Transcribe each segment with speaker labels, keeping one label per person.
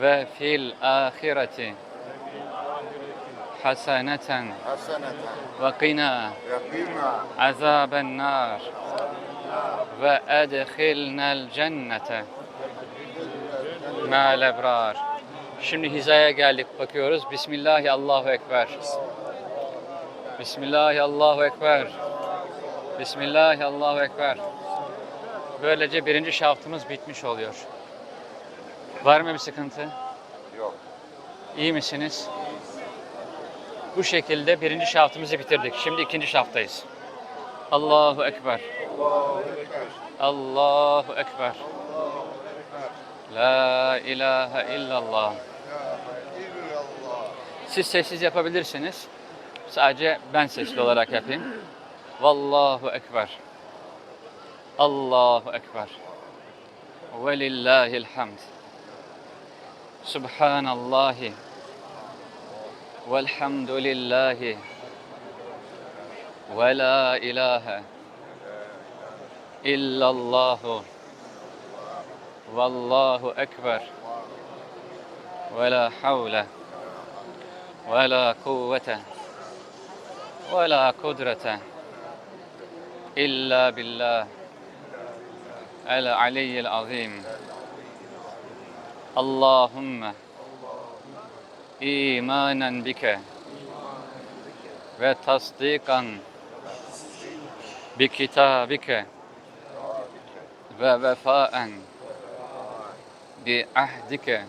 Speaker 1: ve fil ahireti haseneten ve qina azaben nar ve edhilnel cennete me'al ebrar. Şimdi hizaya geldik bakıyoruz. Bismillahi Allahu Ekber. Bismillahi Allahu Ekber. Bismillahi Allahu Ekber. Böylece birinci şaftımız bitmiş oluyor. Var mı bir sıkıntı?
Speaker 2: yok.
Speaker 1: İyi misiniz? Bu şekilde birinci şaftımızı bitirdik. Şimdi ikinci şaftayız. Allahu Ekber. Allahu Ekber. La ilahe illallah. Siz sessiz yapabilirsiniz. Sadece ben sesli olarak yapayım. Vallahu Ekber. Allahu Ekber. Ve lillahil hamd. Subhanallahi. والحمد لله ولا إله إلا الله والله أكبر ولا حول ولا قوة ولا قدرة إلا بالله العلي العظيم اللهم إيمانا بك وتصديقا بكتابك ووفاء بعهدك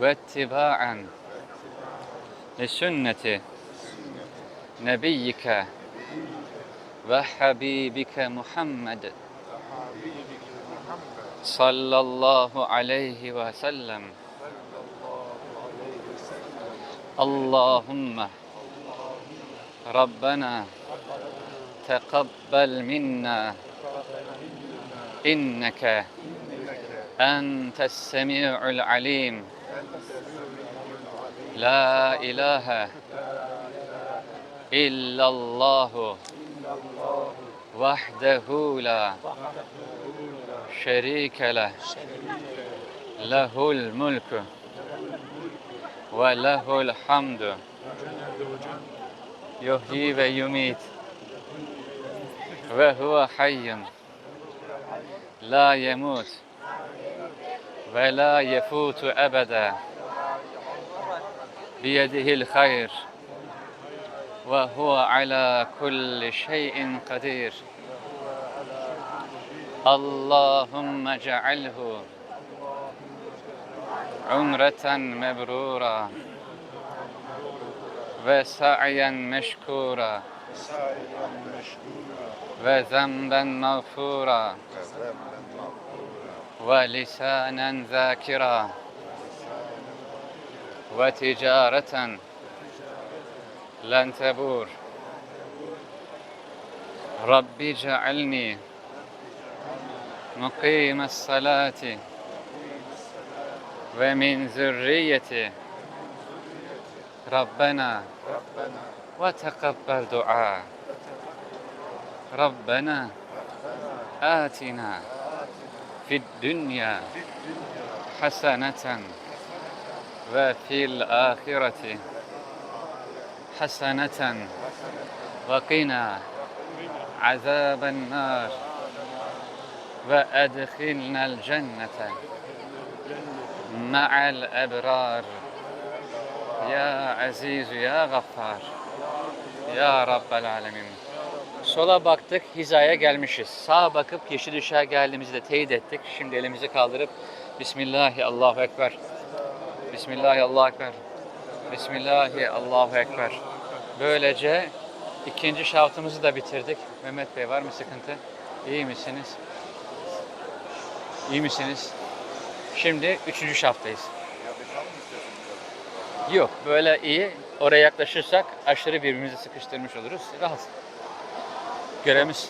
Speaker 1: واتباعا لسنة نبيك وحبيبك محمد صلى الله عليه وسلم. اللهم ربنا تقبل منا. إنك أنت السميع العليم. لا إله إلا الله وحده لا شريك له. له الملك وله الحمد. يحيي ويميت وهو حي لا يموت ولا يفوت أبدا. بيده الخير وهو على كل شيء قدير. اللهم اجعله عمرة مبرورا وسعيا مشكورا وذنبا مغفورا ولسانا ذاكرا وتجارة لن تبور. رب اجعلني مقيم الصلاة. ومن ذريتي ربنا وتقبل دعاء. ربنا آتنا في الدنيا حسنة وفي الآخرة حسنة وقنا عذاب النار. ve edhilnel cennete ma'al ebrar ya aziz ya gaffar ya rabbel alemin Sola baktık hizaya gelmişiz. Sağa bakıp yeşil ışığa geldiğimizi de teyit ettik. Şimdi elimizi kaldırıp Bismillahi Allahu Ekber. Bismillahi Allahu Ekber. Bismillahi Allahu Ekber. Böylece ikinci şaftımızı da bitirdik. Mehmet Bey var mı sıkıntı? İyi misiniz? İyi misiniz? Şimdi üçüncü şaftayız. Yok böyle iyi. Oraya yaklaşırsak aşırı birbirimizi sıkıştırmış oluruz. Rahat. Görevimiz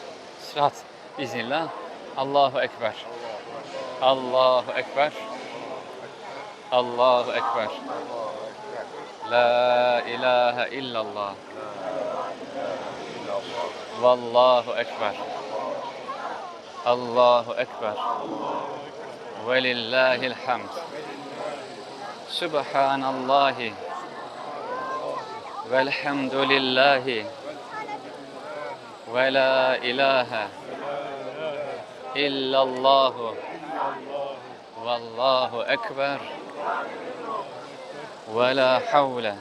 Speaker 1: rahat. İznillah. Allahu Ekber. Allahu Ekber. Allahu Ekber. La ilahe illallah. Vallahu Ekber. Allahu Ekber. Velillahil hamd. Subhanallahi velhamdülillahi ve la ilahe illallahu vallahu ekber ve la havle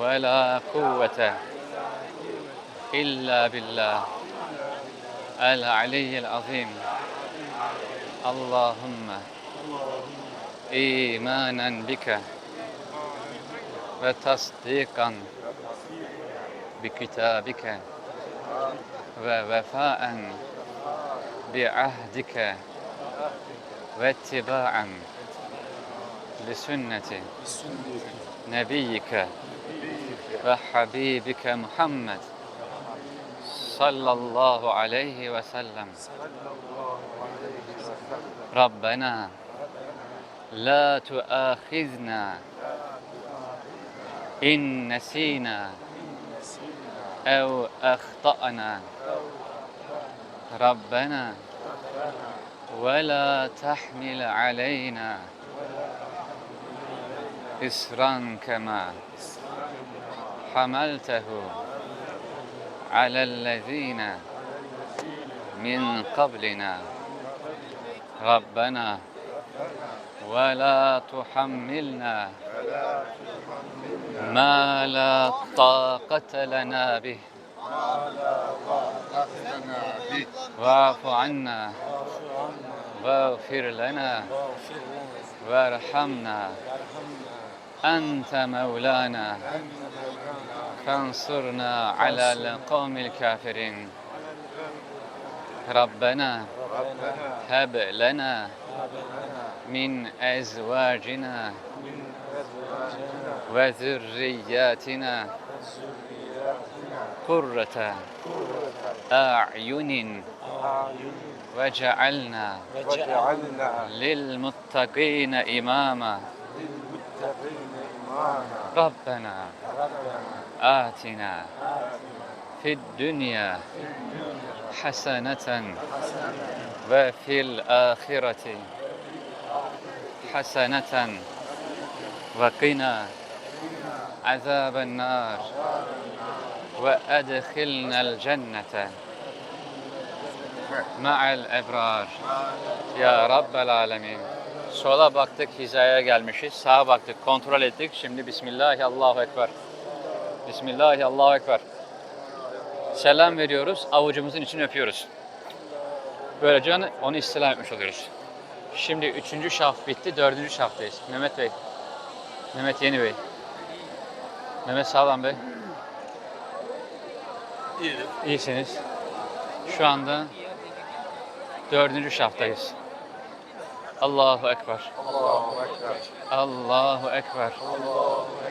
Speaker 1: ve la kuvvete illa billah el aliyyil azim Allahümme imanen bike ve tasdikan bi kitabike ve vefaen bi ahdike ve ittiba'en li sünneti nebiyyike ve habibike Muhammed sallallahu aleyhi ve sellem Rabbena la tuâkhizna in nesina ev hamaltehu alellezine min qablina ربنا ولا تحملنا ما لا طاقة لنا به. واعف عنا. واغفر لنا. وارحمنا. أنت مولانا. فانصرنا على القوم الكافرين. ربنا هب لنا من أزواجنا وذرياتنا قرة أعين وجعلنا للمتقين إماما.
Speaker 2: للمتقين إماما
Speaker 1: ربنا
Speaker 2: ربنا
Speaker 1: آتنا في الدنيا حسنة وفي الآخرة حسنة وقنا عذاب النار وأدخلنا الجنة مع الأبرار Ya Rabbel Alemin. Sola baktık hizaya gelmişiz. Sağa baktık kontrol ettik. Şimdi Bismillahi Allahu Ekber. Bismillahi Allahu Ekber. Selam veriyoruz. Avucumuzun için öpüyoruz. Böylece onu- istilam etmiş oluyoruz. Şimdi üçüncü şaf bitti. Dördüncü şaftayız. Mehmet Bey. Mehmet Yeni Bey. Mehmet Sağlam Bey. İyisiniz. Şu anda dördüncü şaftayız. Allahu Ekber.
Speaker 2: Allahu Ekber
Speaker 1: Allahu Ekber.
Speaker 2: Allahu Ekber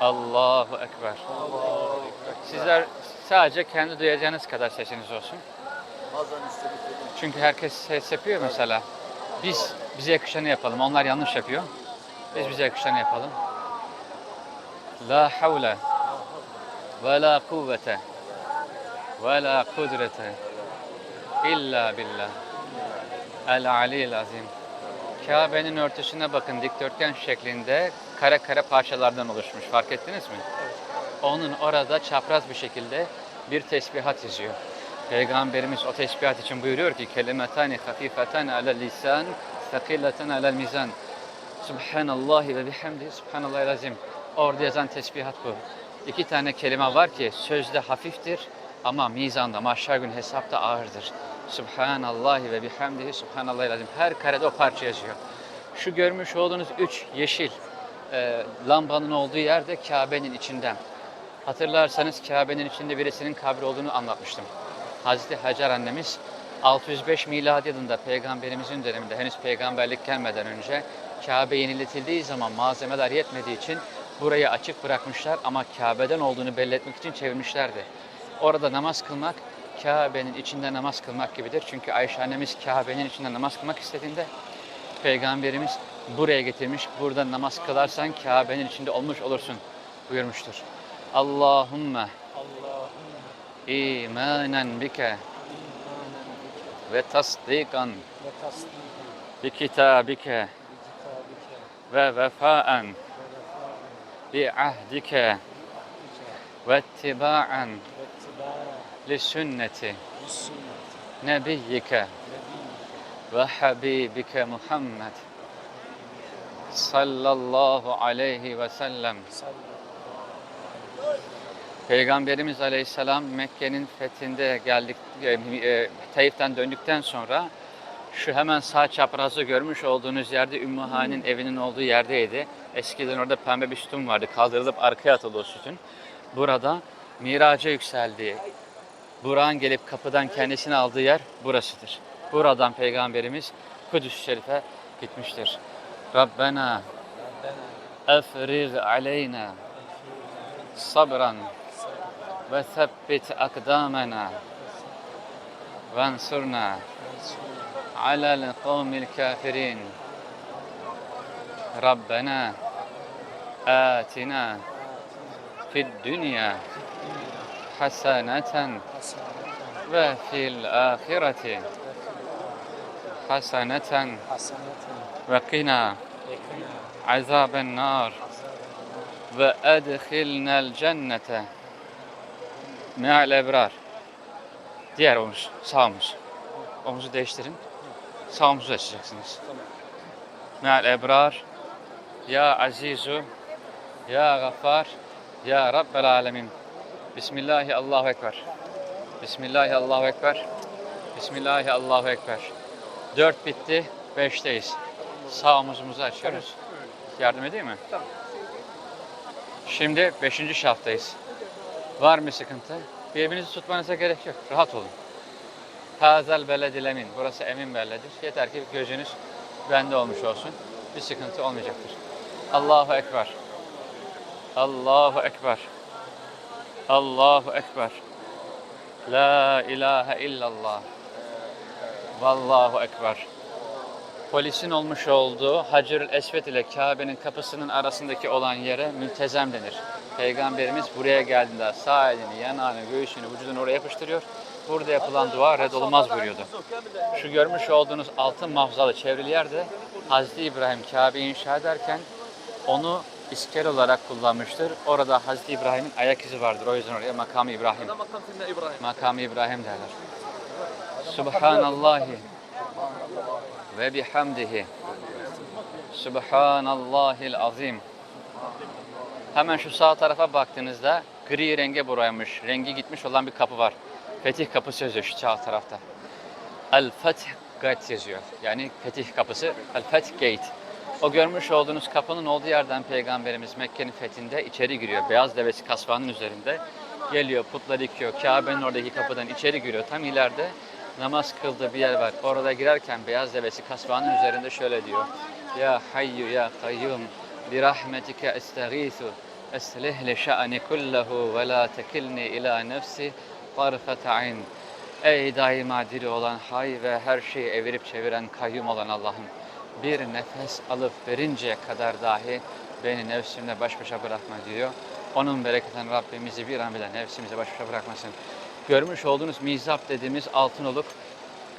Speaker 1: Allahu Ekber. Sizler sadece kendi duyacağınız kadar sesiniz olsun. Çünkü herkes ses yapıyor mesela. Biz bize yakışanı yapalım. Onlar yanlış yapıyor. Biz bize yakışanı yapalım. La havle ve la kuvvete ve la kudrete illa billah. El aliyil azim. Kabe'nin örtüsüne bakın dikdörtgen şeklinde kare kare parçalardan oluşmuş. Fark ettiniz mi? Onun orada çapraz bir şekilde bir tesbihat yazıyor. Peygamberimiz o tesbihat için buyuruyor ki kelimetani hafifeten alel lisan thakileten alel mizan. Subhanallahi ve bihamdihi subhanallahil azim. Orada yazan tesbihat bu. İki tane kelime var ki sözde hafiftir ama mizanda, mahşer gün hesapta ağırdır. Subhanallahi ve bihamdihi subhanallahil azim. Her karede o parça yazıyor. Şu görmüş olduğunuz üç yeşil e, lambanın olduğu yerde Kabe'nin içinden. Hatırlarsanız Kabe'nin içinde birisinin kabri olduğunu anlatmıştım. Hazreti Hacer annemiz 605 miladi yılında peygamberimizin döneminde henüz peygamberlik gelmeden önce Kabe yeniletildiği zaman malzemeler yetmediği için burayı açık bırakmışlar ama Kabe'den olduğunu belli etmek için çevirmişlerdi. Orada namaz kılmak Kabe'nin içinde namaz kılmak gibidir. Çünkü Ayşe annemiz Kabe'nin içinde namaz kılmak istediğinde Peygamberimiz buraya getirmiş. Burada namaz kılarsan Kabe'nin içinde olmuş olursun buyurmuştur. Allahümme imanen bike ve tasdikan bi kitabike
Speaker 2: ve vefaen
Speaker 1: bi ahdike
Speaker 2: ve
Speaker 1: tiba'en li sünneti nebiyyike ve habibike Muhammed sallallahu aleyhi ve sellem. Peygamberimiz Aleyhisselam Mekke'nin fethinde geldik, e, e, Taif'ten döndükten sonra şu hemen sağ çaprazı görmüş olduğunuz yerde Ümmü Hani'nin evinin olduğu yerdeydi. Eskiden orada pembe bir sütun vardı. Kaldırılıp arkaya atıldı o sütun. Burada miraca yükseldi. Burak'ın gelip kapıdan kendisini aldığı yer burasıdır. Buradan Peygamberimiz Kudüs-i Şerif'e gitmiştir. Rabbena efrig aleyna sabran ve thabbit akdamena ve ansurna alel kavmil kafirin. Rabbena atina fid dünya haseneten ve azaben nar ve edkhilnel cennete me'al ebrar. Diğer omuz, sağ omuz. Omuzu değiştirin. Sağ omuzu açacaksınız. Me'al ebrar. Ya azizu. Ya gaffar. Ya Rabbel alemin. Bismillahi Allahu Ekber. Bismillahi Allahu Ekber. Bismillahi Allahu Ekber. Dört bitti. Beşteyiz. Sağ omuzumuzu açıyoruz. Yardım edeyim mi?
Speaker 3: Tamam.
Speaker 1: Şimdi beşinci şaftayız. Var mı sıkıntı? Birbirinizi tutmanıza gerek yok. Rahat olun. Hazel beledil emin. Burası emin belledir. Yeter ki gözünüz bende olmuş olsun. Bir sıkıntı olmayacaktır. Allahu Ekber. Allahu Ekber. Allahu Ekber. La ilahe illallah. Vallahu Ekber. Polisin olmuş olduğu Hacerül Esved ile Kabe'nin kapısının arasındaki olan yere mültezem denir. Peygamberimiz buraya geldiğinde sağ elini, yanağını, göğsünü, vücudunu oraya yapıştırıyor. Burada yapılan dua reddolmaz buyuruyordu. Şu görmüş olduğunuz altın mahzalı çevrili yerde Hazreti İbrahim Kabe'yi inşa ederken onu iskel olarak kullanmıştır. Orada Hazreti İbrahim'in ayak izi vardır. O yüzden oraya makam İbrahim. Makam İbrahim derler. Subhanallahi ve bihamdihi. Subhanallahil azim. Hemen şu sağ tarafa baktığınızda gri renge boyanmış, rengi gitmiş olan bir kapı var. Fetih kapısı yazıyor şu sağ tarafta. El Fetih Gate yazıyor. Yani Fetih kapısı, El Fetih Gate. O görmüş olduğunuz kapının olduğu yerden Peygamberimiz Mekke'nin fethinde içeri giriyor. Beyaz devesi kasvanın üzerinde. Geliyor, putları yıkıyor. Kabe'nin oradaki kapıdan içeri giriyor. Tam ileride namaz kıldığı bir yer var. Orada girerken beyaz devesi kasvanın üzerinde şöyle diyor. Ya hayyu ya kayyum bi rahmetike estağithu eslih li şa'ni kullahu ve la tekilni ila nefsi tarfet ayn. Ey daima diri olan hay ve her şeyi evirip çeviren kayyum olan Allah'ım bir nefes alıp verinceye kadar dahi beni nefsimle baş başa bırakma diyor. Onun bereketinden Rabbimizi bir an bile nefsimize baş başa bırakmasın. Görmüş olduğunuz mizap dediğimiz altın oluk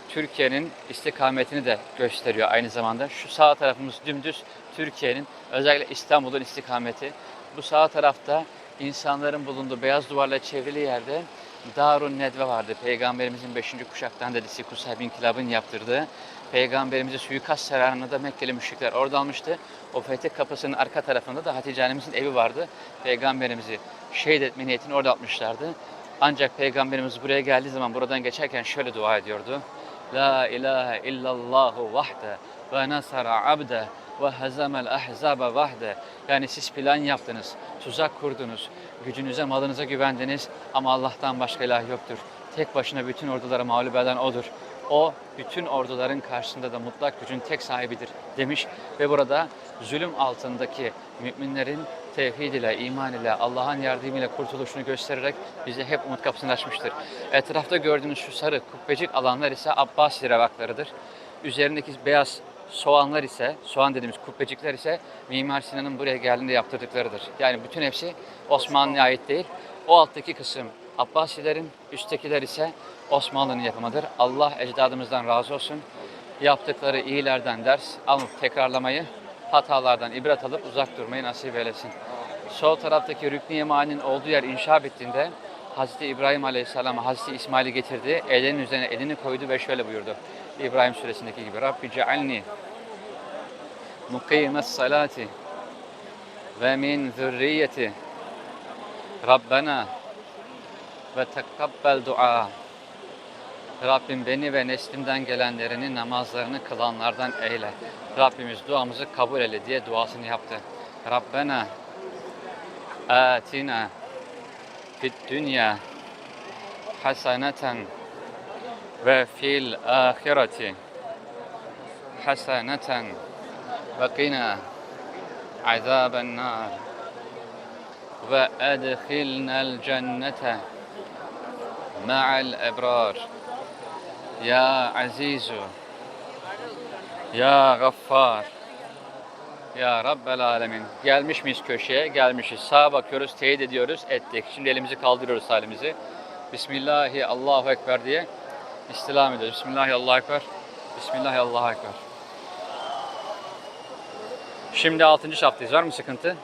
Speaker 1: Türkiye'nin istikametini de gösteriyor aynı zamanda. Şu sağ tarafımız dümdüz Türkiye'nin özellikle İstanbul'un istikameti. Bu sağ tarafta insanların bulunduğu beyaz duvarla çevrili yerde Darun Nedve vardı. Peygamberimizin 5. kuşaktan dedesi Kusay bin Kilab'ın yaptırdığı. Peygamberimizi suikast serarını da Mekkeli müşrikler orada almıştı. O fetih kapısının arka tarafında da Hatice annemizin evi vardı. Peygamberimizi şehit etme niyetini orada atmışlardı. Ancak Peygamberimiz buraya geldiği zaman buradan geçerken şöyle dua ediyordu. La ilahe illallahu vahde ve nasara abde ve hazamel ahzabe vahde. Yani siz plan yaptınız, tuzak kurdunuz, gücünüze, malınıza güvendiniz ama Allah'tan başka ilah yoktur. Tek başına bütün orduları mağlup eden O'dur. O bütün orduların karşısında da mutlak gücün tek sahibidir demiş ve burada zulüm altındaki müminlerin tevhid ile, iman ile, Allah'ın yardımıyla kurtuluşunu göstererek bize hep umut kapısını açmıştır. Etrafta gördüğünüz şu sarı kubbecik alanlar ise Abbasi revaklarıdır. Üzerindeki beyaz soğanlar ise, soğan dediğimiz kubbecikler ise Mimar Sinan'ın buraya geldiğinde yaptırdıklarıdır. Yani bütün hepsi Osmanlı'ya ait değil. O alttaki kısım Abbasilerin, üsttekiler ise Osmanlı'nın yapımıdır. Allah ecdadımızdan razı olsun. Yaptıkları iyilerden ders alıp tekrarlamayı hatalardan ibret alıp uzak durmayı nasip eylesin. Sol taraftaki Rükn-i Yemani'nin olduğu yer inşa bittiğinde Hazreti İbrahim Aleyhisselam Hazreti İsmail'i getirdi. Elinin üzerine elini koydu ve şöyle buyurdu. İbrahim suresindeki gibi. Rabbi cealni mukimes salati ve min zürriyeti Rabbena ve tekabbel dua. Rabbim beni ve neslimden gelenlerini namazlarını kılanlardan eyle. Rabbimiz duamızı kabul eyle diye duasını yaptı. Rabbena atina fid dünya haseneten ve fil ahireti haseneten ve qina azaben nar ve edkhilnel cennete ma'al ebrar ya azizu ya gaffar ya Rabbel Alemin. Gelmiş miyiz köşeye? Gelmişiz. Sağa bakıyoruz, teyit ediyoruz, ettik. Şimdi elimizi kaldırıyoruz halimizi. Bismillahi Allahu Ekber diye istilam ediyoruz. Bismillahi Allahu Ekber. Bismillahi Allahu Ekber. Şimdi 6. şaftayız. Var mı sıkıntı?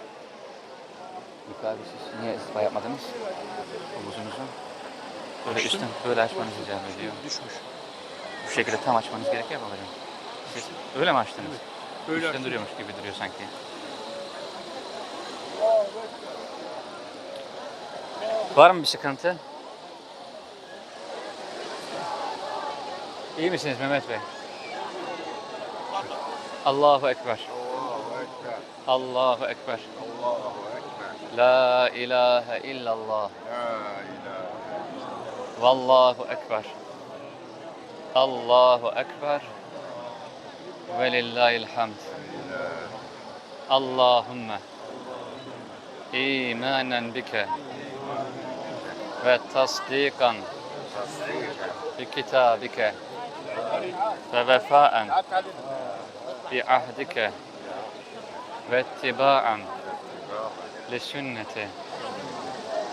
Speaker 1: Yukarıda siz niye istifa yapmadınız? Omuzunuzu. Böyle üstten böyle açmanız icap ediyor.
Speaker 3: Düşmüş.
Speaker 1: Bu şekilde tam açmanız gerekiyor mu babacığım? Siz öyle mi açtınız?
Speaker 3: Öyle
Speaker 1: Üstten duruyormuş gibi duruyor sanki. Var mı bir sıkıntı? İyi misiniz Mehmet Bey? Allahu Ekber.
Speaker 2: Allahu Ekber.
Speaker 1: Allahu Ekber.
Speaker 2: Allahu Ekber.
Speaker 1: La ilahe illallah.
Speaker 2: La ilahe.
Speaker 1: Vallahu Ekber. Allahu Ekber. Ve lillahil hamd. Allahümme imanen bike ve tasdikan bi kitabike ve vefaen bi ahdike ve ittiba'an li sünneti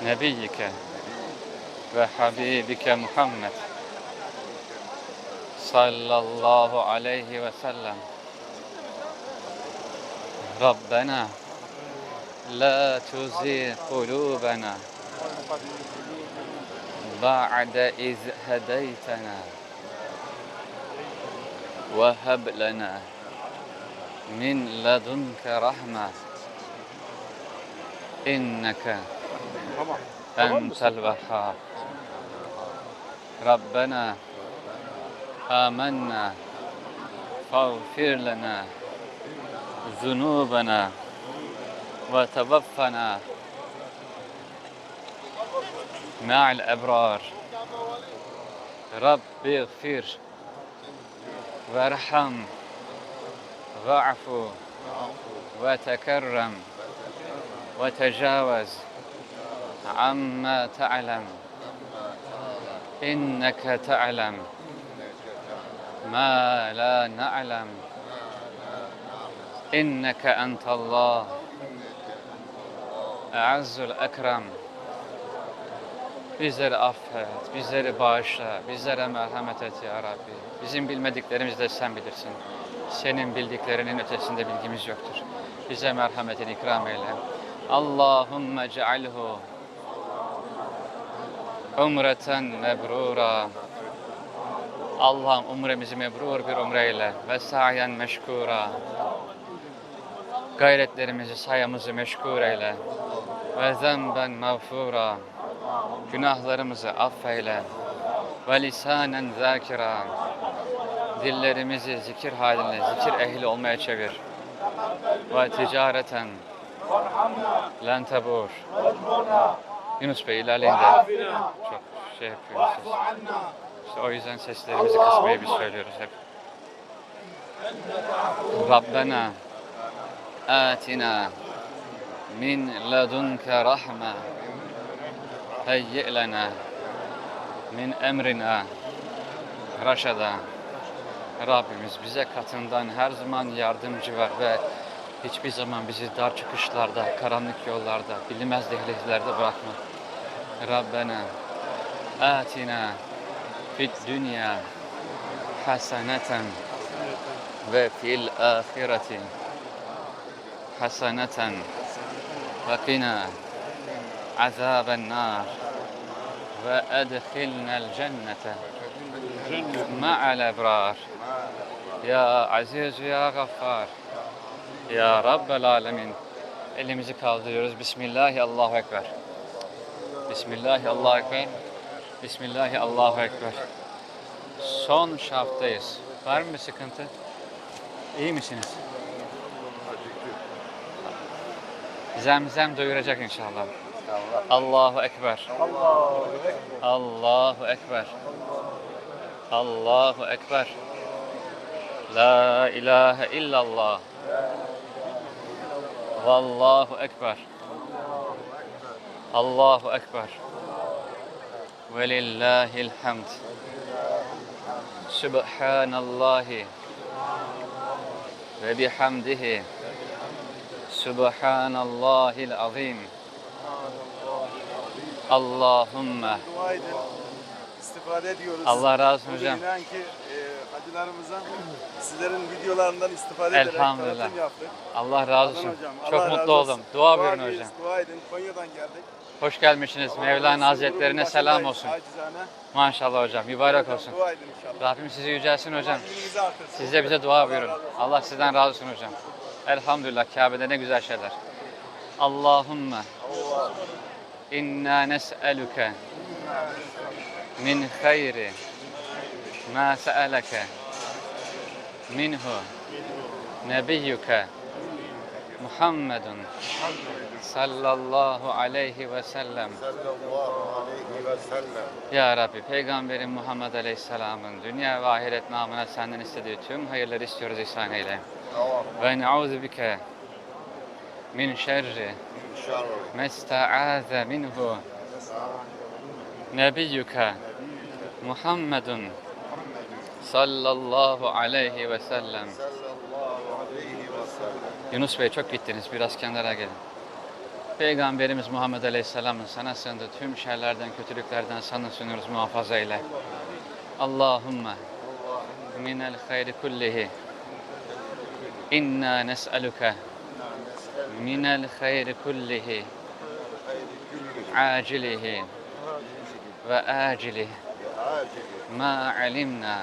Speaker 1: nebiyyike ve habibike Muhammed sallallahu aleyhi ve sellem Rabbena la tuzigh qulubana ba'de iz hedeytena ve heb lena min ledunke rahme inneke
Speaker 3: Tamam.
Speaker 1: entel vehhab Rabbena آمنا. فاغفر لنا ذنوبنا وتوفنا مع الأبرار. رب اغفر وارحم. واعف وتكرم وتجاوز عما تعلم. إنك تعلم. ما لا نعلم إنك أنت الله أعز الأكرم Bizleri affet, bizleri bağışla, bizlere merhamet et ya Rabbi. Bizim bilmediklerimizi de sen bilirsin. Senin bildiklerinin ötesinde bilgimiz yoktur. Bize merhametin ikram eyle. Allahümme cealhu umreten mebrura. Allah'ım umremizi mebrur bir umreyle ve sayen meşkura. Gayretlerimizi, sayamızı meşkur eyle. Ve zenben mağfura. Günahlarımızı affeyle. Ve lisanen zakira. Dillerimizi zikir haline, zikir ehli olmaya çevir. Ve ticareten len tebur. Yunus Bey ilerleyin de. Çok şey yapıyor ses. İşte o yüzden seslerimizi kısmayı biz söylüyoruz hep. Rabbena atina min ledunke rahme heyyi lena min emrina raşada Rabbimiz bize katından her zaman yardımcı ver ve hiçbir zaman bizi dar çıkışlarda, karanlık yollarda, bilinmez dehlizlerde bırakma. Rabbena atina fit dünya haseneten ve fil ahireti haseneten ve qina azaben nar ve edhilnel cennete ma'al ebrar ya aziz ya gaffar ya rabbel alemin elimizi kaldırıyoruz. Bismillahi Allahu Ekber Bismillahi Allahu Ekber Bismillahi Allahu Ekber. Son şaftayız. Var mı bir sıkıntı? İyi misiniz? Zemzem doyuracak inşallah. Allahu Ekber. Allahu Ekber. Allahu Ekber. La ilahe illallah. Vallahu Ekber. Allahu Ekber. Ve lillahil hamd. Subhanallahi ve bihamdihi. Subhanallahil azim. Allahümme.
Speaker 3: Dua edin. İstifade ediyoruz.
Speaker 1: Allah razı olsun hocam.
Speaker 3: inan ki e, hacılarımıza sizlerin videolarından istifade ederek tanıtım yaptık.
Speaker 1: Allah razı olsun.
Speaker 3: Hocam,
Speaker 1: Çok
Speaker 3: Allah razı
Speaker 1: mutlu oldum. Dua buyurun
Speaker 3: ediyoruz,
Speaker 1: hocam.
Speaker 3: Dua edin. Konya'dan geldik.
Speaker 1: Hoş gelmişsiniz. Mevlana Hazretlerine selam olsun. Maşallah hocam. Mübarek olsun.
Speaker 3: Dua edin inşallah.
Speaker 1: Rabbim sizi yücelsin hocam. Siz de bize dua buyurun. Allah sizden razı olsun hocam. Elhamdülillah Kabe'de ne güzel şeyler. Allahümme inna nes'eluke min hayri ma se'eleke minhu nebiyyuke Muhammedun sallallahu aleyhi ve sellem. Ya Rabbi Peygamberin Muhammed Aleyhisselam'ın dünya ve ahiret namına senden istediği tüm hayırları istiyoruz ihsan eyle. Ve ne'udhu bike min şerri mesta'aze minhu nebiyyuke Muhammedun. Sallallahu aleyhi ve sellem. Yunus Bey çok gittiniz biraz kenara gelin. Peygamberimiz Muhammed Aleyhisselam'ın sana sığındığı tüm şerlerden, kötülüklerden sana sunuyoruz muhafaza eyle. Allahümme minel hayri kullihi. İnna nes'aluke minel hayri kullihi. Acilihi ve acilihi. Ma alimna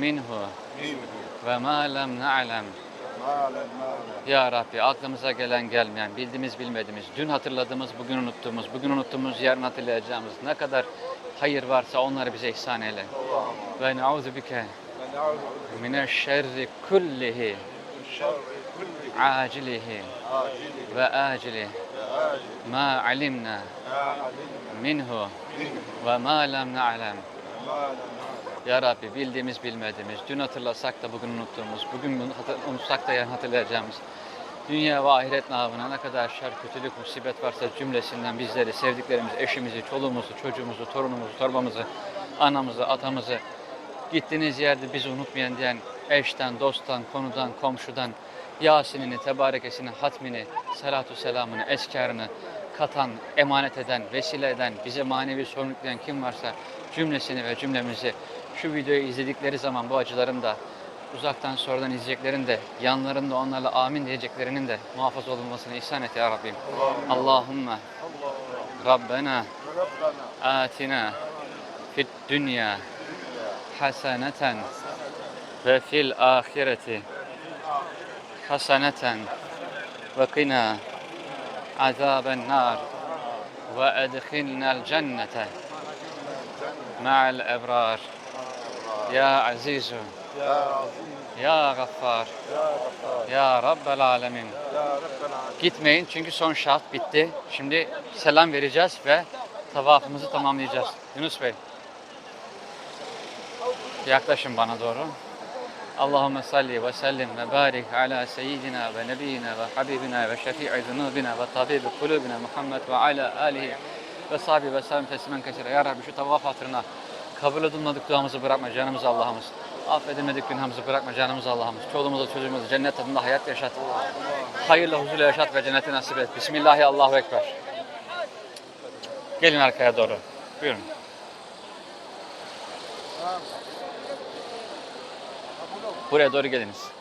Speaker 1: minhu ve ma lem na'lem ya Rabbi aklımıza gelen gelmeyen, bildiğimiz bilmediğimiz, dün hatırladığımız, bugün unuttuğumuz, bugün unuttuğumuz, yarın hatırlayacağımız ne kadar hayır varsa onları bize ihsan eyle. Ve ne'udhu bike mineşşerri kullihi acilihi ve acilihi ma alimna minhu ve ma lem na'lem. Ya Rabbi bildiğimiz bilmediğimiz, dün hatırlasak da bugün unuttuğumuz, bugün unutsak da yarın hatırlayacağımız, dünya ve ahiret namına ne kadar şer, kötülük, musibet varsa cümlesinden bizleri, sevdiklerimizi, eşimizi, çoluğumuzu, çocuğumuzu, torunumuzu, torbamızı, anamızı, atamızı, gittiğiniz yerde bizi unutmayan diyen eşten, dosttan, konudan, komşudan, Yasin'ini, tebarekesini, hatmini, salatu selamını, eskarını katan, emanet eden, vesile eden, bize manevi sorumluluk kim varsa cümlesini ve cümlemizi şu videoyu izledikleri zaman bu acıların da uzaktan sonradan izleyeceklerin de yanlarında onlarla amin diyeceklerinin de muhafaza olunmasını ihsan et ya Rabbim. Allahümme Rabbena atina fid dünya haseneten ve fil ahireti haseneten ve qina azaben nar ve edkhilnel cennete ma'al ebrar ya azizu. Ya gaffar. Ya rabbel alemin. Gitmeyin çünkü son şart bitti. Şimdi selam vereceğiz ve tavafımızı tamamlayacağız. Yunus Bey. Yaklaşın bana doğru. Allahümme salli ve sellim ve barik ala seyyidina ve nebiyina ve habibina ve şefii zunubina ve tabibi kulubina Muhammed ve ala alihi ve sahibi ve sellem teslimen kesire. Ya Rabbi şu tavaf hatırına kabul edilmedik duamızı bırakma canımız Allah'ımız. Affedilmedik günahımızı bırakma canımız Allah'ımız. Çoluğumuzu çocuğumuzu cennet tadında hayat yaşat. Hayırla huzurla yaşat ve cenneti nasip et. Bismillahi Allahu Ekber. Gelin arkaya doğru. Buyurun. Buraya doğru geliniz.